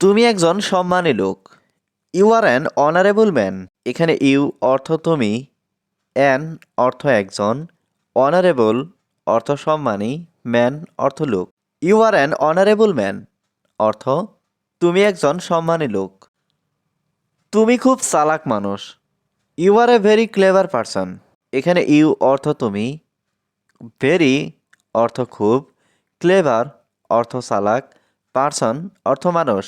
তুমি একজন সম্মানী লোক। You are an honourable man এখানে ইউ অর্থ তুমি অ্যান অর্থ একজন অনারেবল অর্থ সম্মানী ম্যান অর্থ লোক। You are an honourable man অর্থ, তুমি একজন সম্মানী লোক। তুমি খুব চালাক মানুষ। You are a very clever person এখানে ইউ অর্থ তুমি ভেরি অর্থ খুব ক্লেভার অর্থ চালাক পারসন অর্থ মানুষ।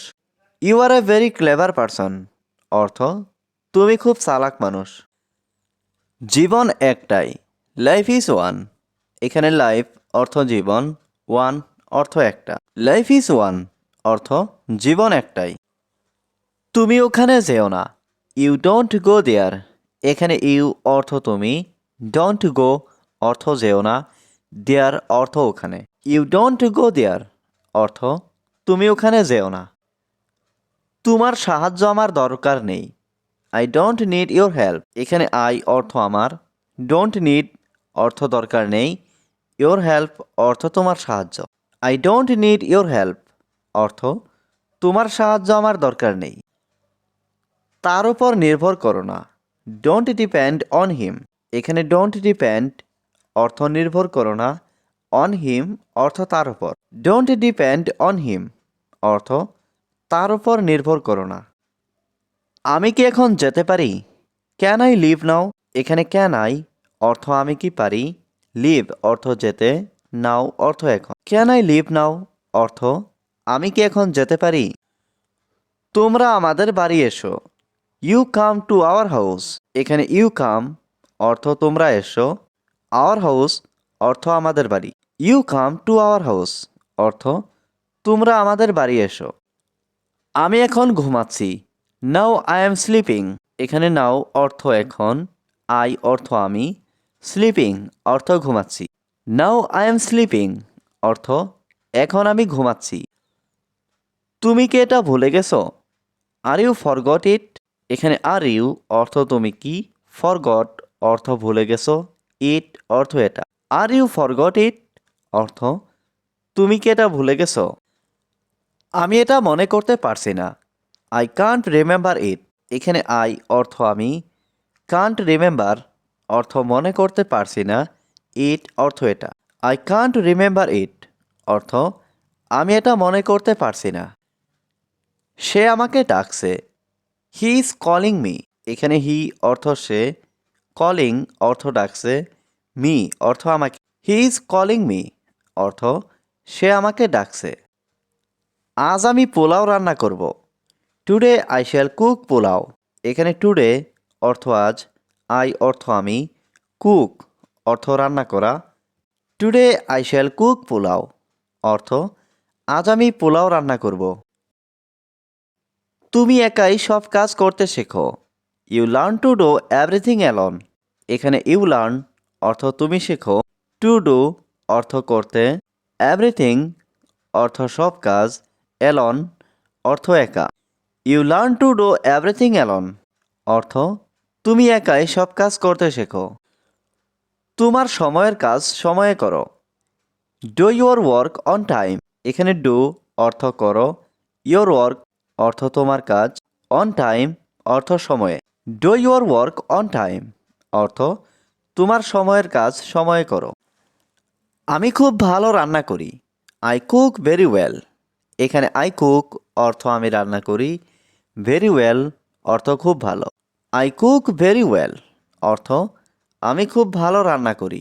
You are a very clever person অর্থ, তুমি খুব চালাক মানুষ। জীবন একটাই। লাইফ ইজ ওয়ান এখানে লাইফ অর্থ জীবন ওয়ান অর্থ একটা। লাইফ ইজ ওয়ান অর্থ, জীবন একটাই। তুমি ওখানে যেও না। ইউ ডোন্ট গো দেয়ার এখানে ইউ অর্থ তুমি। ডোন্ট গো অর্থ যেও না। দেয়ার অর্থ ওখানে। ইউ ডোন্ট গো দেয়ার অর্থ, তুমি ওখানে যেও না। তোমার সাহায্য আমার দরকার নেই। I don't need your help এখানে আই অর্থ আমার। ডোন্ট নিড অর্থ দরকার নেই। ইউর হেল্প অর্থ তোমার সাহায্য। I don't need your help অর্থ তোমার সাহায্য আমার দরকার নেই। তার উপর নির্ভর করো না। ডোন্ট ডিপেন্ড অন হিম এখানে ডোন্ট ডিপেন্ড অর্থ নির্ভর করো না। অন হিম অর্থ তার উপর। ডোন্ট ডিপেন্ড অন হিম অর্থ তার উপর নির্ভর করো না। আমি কি এখন যেতে পারি? ক্যান আই লিভ নাও এখানে ক্যান আই অর্থ আমি কি পারি? লিভ অর্থ যেতে নাও অর্থ এখন। ক্যান আই লিভ নাও অর্থ, আমি কি এখন যেতে পারি? তোমরা আমাদের বাড়ি এসো। You come to our house এখানে ইউ কাম অর্থ তোমরা এসো। আওয়ার হাউস অর্থ আমাদের বাড়ি। You come to our house অর্থ তোমরা আমাদের বাড়ি এসো। আমি এখন ঘুমাচ্ছি। নাও আই এম স্লিপিং এখানে নাও অর্থ এখন আই অর্থ আমি। স্লিপিং অর্থ ঘুমাচ্ছি। নাও আই এম স্লিপিং অর্থ এখন আমি ঘুমাচ্ছি। তুমি কি এটা ভুলে গেছো? আর ইউ ফরগট ইট এখানে আর ইউ অর্থ তুমি কি? ফরগট অর্থ ভুলে গেছো? ইট অর্থ এটা। আর ইউ ফরগট ইট অর্থ তুমি কি এটা ভুলে গেছো? আমি এটা মনে করতে পারছি না। আই কান্ট রিমেম্বার ইট এখানে আই অর্থ আমি। কান্ট রিমেম্বার অর্থ মনে করতে পারছি না। ইট অর্থ এটা। আই কান্ট রিমেম্বার ইট অর্থ আমি এটা মনে করতে পারছি না। সে আমাকে ডাকছে। হি ইজ কলিং মি এখানে হি অর্থ সে। কলিং অর্থ ডাকছে। মি অর্থ আমাকে। হি ইজ কলিং মি অর্থ সে আমাকে ডাকছে। আজ আমি পোলাও রান্না করব। Today I shall cook pulao. এখানে টুডে অর্থ আজ আই অর্থ আমি কুক অর্থ রান্না করা। Today I shall cook pulao. অর্থ, আজ আমি পোলাও রান্না করব। তুমি একাই সব কাজ করতে শেখো। You learn to do everything alone এখানে ইউ লার্ন অর্থ তুমি শেখো। টু ডু অর্থ করতে। এভরিথিং অর্থ সব কাজ। অ্যালন অর্থ একা। You learn to do everything alone অর্থ তুমি একাই সব কাজ করতে শেখো। তোমার সময়ের কাজ সময়ে করো। Do your work on time এখানে ডু অর্থ করো। ইউর ওয়ার্ক অর্থ তোমার কাজ অন টাইম অর্থ সময়ে। Do your work on time অর্থ তোমার সময়ের কাজ সময়ে করো। আমি খুব ভালো রান্না করি। আই কুক ভেরি ওয়েল এখানে আই কুক অর্থ আমি রান্না করি ভেরি ওয়েল অর্থ খুব ভালো। আই কুক ভেরি ওয়েল অর্থ আমি খুব ভালো রান্না করি।